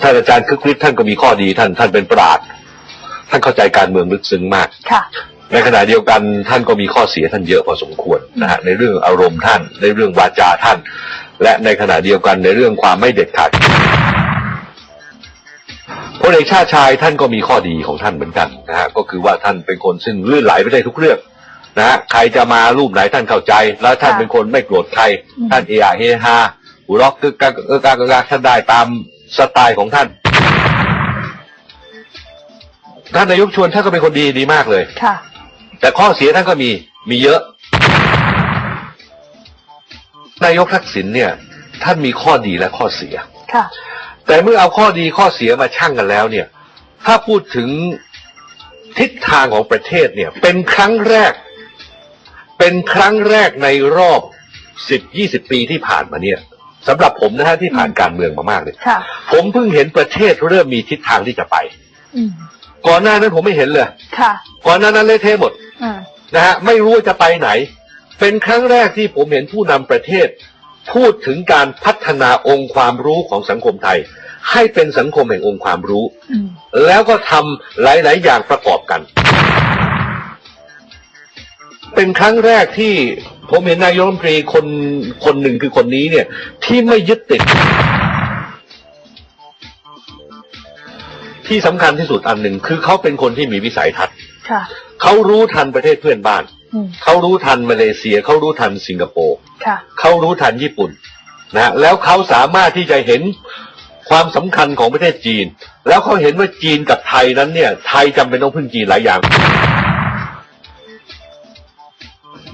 ท่านอาจารย์คึกฤทธิ์ท่านก็มีข้อดีท่านท่านเป็นปราชญ์ท่านเข้าใจการเมืองลึกซึ้งมาก ค่ะ ในขณะเดียวกันท่านก็มีข้อเสียท่านเยอะพอสมควรนะฮะในเรื่องอารมณ์ท่าน ในเรื่องวาจาท่าน และในขณะเดียวกันในเรื่องความไม่เด็ดขาดพลเอกชาติชายท่านก็มีข้อดีของท่านเหมือนกันนะฮะก็คือว่าท่านเป็นคนซึ่งลื่นไหลไปได้ทุกเรื่องนะฮะใครจะมารูปไหนท่านเข้าใจ แล้วท่านค่ะเป็นคนไม่โกรธใครอืมท่านเอะอะเฮฮาหัวเราะกึกกักเออกากกากท่านได้ตาม สไตล์ของท่าน ท่านนายกชวนท่านก็เป็นคนดีดีมากเลย ค่ะ แต่ข้อเสียท่านก็มีมีเยอะ นายกทักษิณเนี่ย ท่านมีข้อดีและข้อเสีย ค่ะ แต่เมื่อเอาข้อดีข้อเสียมาชั่งกันแล้วเนี่ย ถ้าพูดถึงทิศทางของประเทศเนี่ย เป็นครั้งแรก เป็นครั้งแรกในรอบสิบยี่สิบปีที่ผ่านมาเนี่ย สำหรับผมนะฮะที่ผ่านการเมืองมามากเลยค่ะผมเพิ่งเห็นประเทศเริ่มมีทิศทางที่จะไปอืมก่อนหน้านั้นผมไม่เห็นเลยค่ะก่อนหน้านั้นเละเทะหมดอืมนะฮะไม่รู้ว่าจะไปไหน เป็นครั้งแรกที่ผมเห็นผู้นำประเทศ พูดถึงการพัฒนาองค์ความรู้ของสังคมไทย ให้เป็นสังคมแห่งองค์ความรู้อืมแล้วก็ทำหลาย ๆ อย่างประกอบกัน เป็นครั้งแรกที่ ผมเห็นนายกรัฐมนตรีคนคนหนึ่งคือคนนี้เนี่ย ที่ไม่ยึดติด ที่สำคัญที่สุดอันหนึ่งคือเขาเป็นคนที่มีวิสัยทัศน์ค่ะเขารู้ทันประเทศเพื่อนบ้านอืมเขารู้ทันมาเลเซีย เขารู้ทันสิงคโปร์ค่ะเขารู้ทันญี่ปุ่นนะแล้วเขาสามารถที่จะเห็นความสำคัญของประเทศจีน แล้วเขาเห็นว่าจีนกับไทยนั้นเนี่ย ไทยจำเป็นต้องพึ่งจีนหลายอย่าง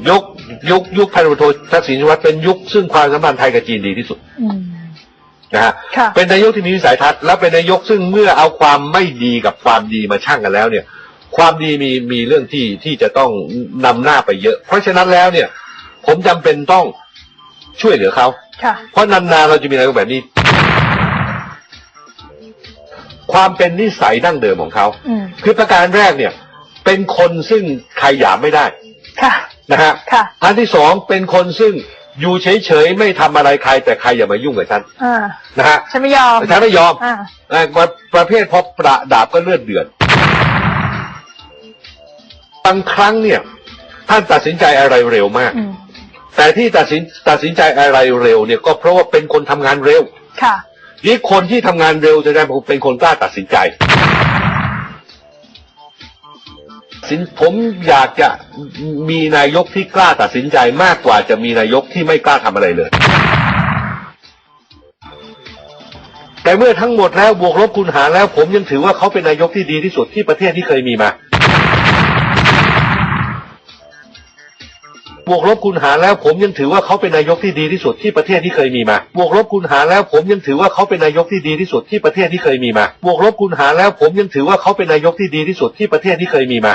ยุค ยุคยุคพันธุ์โททักษิณชินวัตรเป็นยุคซึ่งความสัมพันธ์ไทยกับจีนดีที่สุดอืมนะฮะค่ะเป็นนายกที่มีวิสัยทัศน์และเป็นนายกซึ่งเมื่อเอาความไม่ดีกับความดีมาชั่งกันแล้วเนี่ย ความดีมีมีเรื่องที่ที่จะต้องนำหน้าไปเยอะ เพราะฉะนั้นแล้วเนี่ย ผมจำเป็นต้องช่วยเหลือเขาค่ะเพราะนานๆเราจะมีนายกแบบนี้ ความเป็นนิสัยดั้งเดิมของเขาอืมคือประการแรกเนี่ย เป็นคนซึ่งใครหยามไม่ได้ ค่ะ นะฮะค่ะ อันที่สองเป็นคนซึ่งอยู่เฉยๆไม่ทำอะไรใคร แต่ใครอย่ามายุ่งกับฉันอ่านะฮะฉันไม่ยอม ฉันไม่ยอมอ่า เอ่อประประเภทพอประดาบก็เลือดเดือดบางครั้งเนี่ย ท่านตัดสินใจอะไรเร็วมาก อืม แต่ที่ตัดสินตัดสินใจอะไรเร็วเนี่ยก็เพราะว่าเป็นคนทำงานเร็ว ค่ะ นี่คนที่ทำงานเร็วจะได้เป็นคนกล้าตัดสินใจ สินผมอยากจะมีนายกที่กล้าตัดสินใจมากกว่าจะมีนายกที่ไม่กล้าทำอะไรเลย แต่เมื่อทั้งหมดแล้วบวกลบคูณหารแล้ว ผมยังถือว่าเขาเป็นนายกที่ดีที่สุดที่ประเทศที่เคยมีมา บวกลบคูณหารแล้วผมยังถือว่าเขาเป็นนายกที่ดีที่สุดที่ประเทศที่เคยมีมา บวกลบคูณหารแล้วผมยังถือว่าเขาเป็นนายกที่ดีที่สุดที่ประเทศที่เคยมีมา บวกลบคูณหารแล้วผมยังถือว่าเขาเป็นนายกที่ดีที่สุดที่ประเทศที่เคยมีมา